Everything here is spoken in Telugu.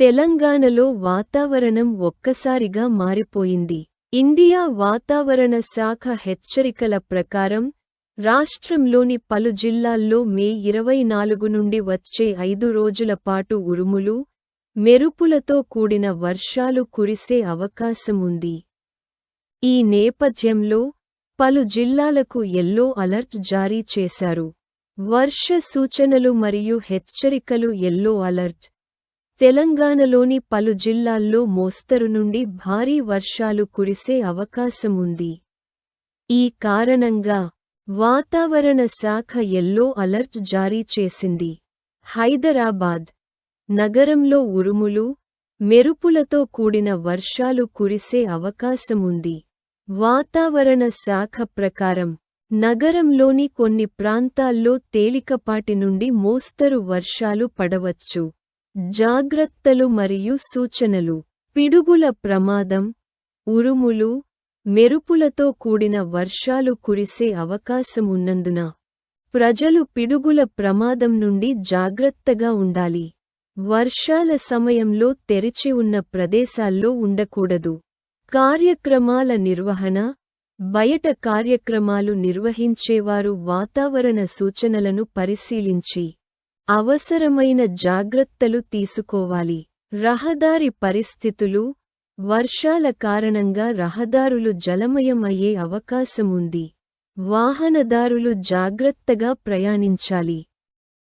తెలంగాణలో వాతావరణం ఒక్కసారిగా మారిపోయింది. ఇండియా వాతావరణ శాఖ హెచ్చరికల ప్రకారం రాష్ట్రంలోని పలు జిల్లాల్లో మే ఇరవై నాలుగు నుండి వచ్చే ఐదు రోజుల పాటు ఉరుములు మెరుపులతో కూడిన వర్షాలు కురిసే అవకాశముంది ఈ నేపథ్యంలో పలు జిల్లాలకు ఎల్లో అలర్ట్ జారీ చేశారు. వర్ష సూచనలు మరియు హెచ్చరికలు ఎల్లో అలర్ట్ తెలంగాణలోని పలు జిల్లాల్లో మోస్తరు నుండి భారీ వర్షాలు కురిసే అవకాశముంది. ఈ కారణంగా వాతావరణ శాఖ ఎల్లో అలర్ట్ జారీ చేసింది. హైదరాబాద్ నగరంలో ఉరుములు మెరుపులతో కూడిన వర్షాలు కురిసే అవకాశముంది. వాతావరణ శాఖ ప్రకారం నగరంలోని కొన్ని ప్రాంతాల్లో తేలికపాటి నుండి మోస్తరు వర్షాలు పడవచ్చు. జాగ్రత్తలు మరియు సూచనలు. పిడుగుల ప్రమాదం ఉరుములు మెరుపులతో కూడిన వర్షాలు కురిసే అవకాశమున్నందున ప్రజలు పిడుగుల ప్రమాదం నుండి జాగ్రత్తగా ఉండాలి. వర్షాల సమయంలో తెరిచి ఉన్న ప్రదేశాల్లో ఉండకూడదు. కార్యక్రమాల నిర్వహణ బయట కార్యక్రమాలు నిర్వహించేవారు వాతావరణ సూచనలను పరిశీలించి అవసరమైన జాగ్రత్తలు తీసుకోవాలి. రహదారి పరిస్థితులు వర్షాల కారణంగా రహదారులు జలమయం అయ్యే అవకాశముంది. వాహనదారులు జాగ్రత్తగా ప్రయాణించాలి.